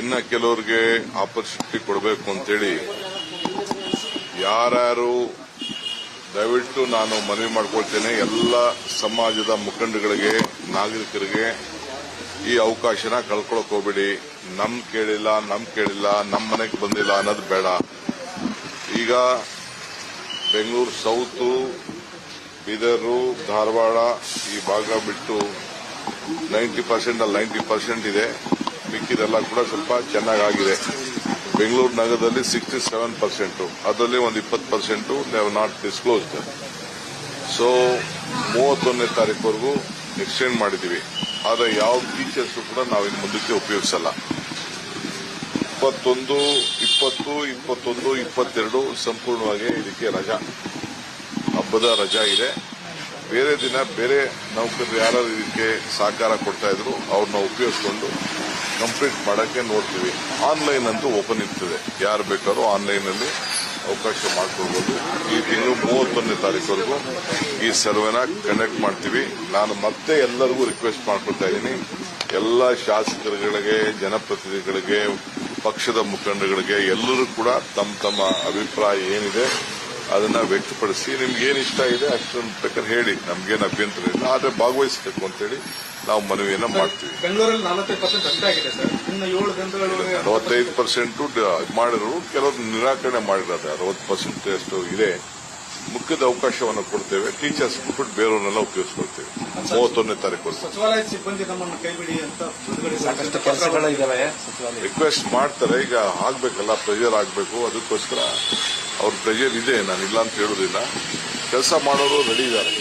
ಇನ್ನ ಕೆಲವರಿಗೆ ಆಪರ್ಚುನಿಟಿ ಕೊಡಬೇಕು ಅಂತೇಳಿ ಯಾರ್ಯಾರು ದಯವಿಟ್ಟು ನಾನು ಮನವಿ ಮಾಡ್ಕೊಳ್ತೇನೆ. ಎಲ್ಲ ಸಮಾಜದ ಮುಖಂಡಗಳಿಗೆ, ನಾಗರಿಕರಿಗೆ ಈ ಅವಕಾಶನ ಕಳ್ಕೊಳಕ್ ಹೋಗ್ಬೇಡಿ. ನಮ್ ಕೇಳಿಲ್ಲ ನಮ್ ಕೇಳಿಲ್ಲ ನಮ್ಮ ಮನೆಗೆ ಬಂದಿಲ್ಲ ಅನ್ನೋದು ಬೇಡ. ಈಗ ಬೆಂಗಳೂರು, ಸೌತು, ಬೀದರು, ಧಾರವಾಡ ಈ ಭಾಗ ಬಿಟ್ಟು ನೈಂಟಿ ಪರ್ಸೆಂಟ್ ಅಲ್ಲಿ ನೈಂಟಿ ಪರ್ಸೆಂಟ್ ಇದೆ. ಮಿಕ್ಕಿದೆಲ್ಲ ಕೂಡ ಸ್ವಲ್ಪ ಚೆನ್ನಾಗಾಗಿದೆ. ಬೆಂಗಳೂರು ನಗರದಲ್ಲಿ ಸಿಕ್ಸ್ಟಿ ಸೆವೆನ್ ಪರ್ಸೆಂಟ್ ಅದರಲ್ಲಿ ಒಂದು ಇಪ್ಪತ್ತು percent they not disclosed so ಮೂವತ್ತೊಂದನೇ ತಾರೀಕುವರೆಗೂ ಎಕ್ಸ್ಟೆಂಡ್ ಮಾಡಿದ್ದೀವಿ. ಆದರೆ ಯಾವ ಟೀಚರ್ಸ್ ಕೂಡ ನಾವು ಇನ್ನು ಮುಂದಕ್ಕೆ ಉಪಯೋಗಿಸಲ್ಲ. ಇಪ್ಪತ್ತೊಂದು, ಇಪ್ಪತ್ತು, ಇಪ್ಪತ್ತೊಂದು, ಇಪ್ಪತ್ತೆರಡು ಸಂಪೂರ್ಣವಾಗಿ ಇದಕ್ಕೆ ರಜಾ. ಹಬ್ಬದ ರಜಾ ಇದೆ. ಬೇರೆ ದಿನ ಬೇರೆ ನೌಕರರು ಯಾರು ಇದಕ್ಕೆ ಸಹಕಾರ ಕೊಡ್ತಾ ಇದ್ರು, ಅವ್ರನ್ನ ಉಪಯೋಗಿಸ್ಕೊಂಡು ಕಂಪ್ಲೀಟ್ ಮಾಡೋಕ್ಕೆ ನೋಡ್ತೀವಿ. ಆನ್ಲೈನ್ ಅಂತೂ ಓಪನ್ ಇರ್ತದೆ. ಯಾರು ಬೇಕಾದ್ರೂ ಆನ್ಲೈನ್ ಅಲ್ಲಿ ಅವಕಾಶ ಮಾಡಿಕೊಡ್ಬೋದು ಈ ತಿಂಗಳು ಮೂವತ್ತೊಂದನೇ ತಾರೀಕುವರೆಗೂ ಈ ಸರ್ವೆನ ಕಂಡಕ್ಟ್ ಮಾಡ್ತೀವಿ. ನಾನು ಮತ್ತೆ ಎಲ್ಲರಿಗೂ ರಿಕ್ವೆಸ್ಟ್ ಮಾಡ್ಕೊಳ್ತಾ ಇದ್ದೀನಿ. ಎಲ್ಲ ಶಾಸಕರುಗಳಿಗೆ, ಜನಪ್ರತಿನಿಧಿಗಳಿಗೆ, ಪಕ್ಷದ ಮುಖಂಡಗಳಿಗೆ ಎಲ್ಲರೂ ಕೂಡ ತಮ್ಮ ತಮ್ಮ ಅಭಿಪ್ರಾಯ ಏನಿದೆ ಅದನ್ನ ವ್ಯಕ್ತಪಡಿಸಿ ನಿಮ್ಗೆ ಏನು ಇಷ್ಟ ಇದೆ ಅಷ್ಟೊಂದು ಬೇಕಾದ್ರೆ ಹೇಳಿ. ನಮ್ಗೇನು ಅಭ್ಯಂತರ ಇಲ್ಲ. ಆದರೆ ಭಾಗವಹಿಸಬೇಕು ಅಂತೇಳಿ ನಾವು ಮನವಿಯನ್ನ ಮಾಡ್ತೀವಿ. ಬೆಂಗಳೂರಲ್ಲಿ ನಲವತ್ತೈದು ಪರ್ಸೆಂಟ್ ಅಷ್ಟೇ ಆಗಿದೆ ಸರ್. ಇನ್ನು ಏಳು ದಿನದೊಳಗೆ ಅರವತ್ತೈದು ಪರ್ಸೆಂಟ್ ಮಾಡಿದ್ರು ಕೆಲವರು ನಿರಾಕರಣೆ ಮಾಡಿರೋದು ಅರವತ್ತು ಪರ್ಸೆಂಟ್ ಅಷ್ಟು ಇದೆ. ಮುಖ್ಯದ ಅವಕಾಶವನ್ನು ಕೊಡ್ತೇವೆ ಟೀಚರ್ಸ್ ಬಿಟ್ಬಿಟ್ಟು ಬೇರೆಯವರೆಲ್ಲ ಉಪಯೋಗಿಸ್ಕೊಳ್ತೇವೆ. ಮೂವತ್ತೊಂದನೇ ತಾರೀಕು ಸಚಿವಾಲಯ ಸಿಬ್ಬಂದಿ ನಮ್ಮನ್ನು ಕೈಬಿಡಿ ಅಂತ ಬಿಡುಗಡೆ ಸಾಕಷ್ಟು ಕೆಲಸಗಳು ಇದಾವೆ ರಿಕ್ವೆಸ್ಟ್ ಮಾಡ್ತಾರೆ ಈಗ ಆಗ್ಬೇಕಲ್ಲ ಪ್ರೆಷರ್ ಆಗಬೇಕು ಅದಕ್ಕೋಸ್ಕರ ಅವ್ರ ಪ್ರೆಷರ್ ಇದೆ ನಾನು ಇಲ್ಲ ಅಂತ ಹೇಳೋದಿಲ್ಲ. ಕೆಲಸ ಮಾಡೋರು ರೆಡಿ ಇದ್ದಾರೆ.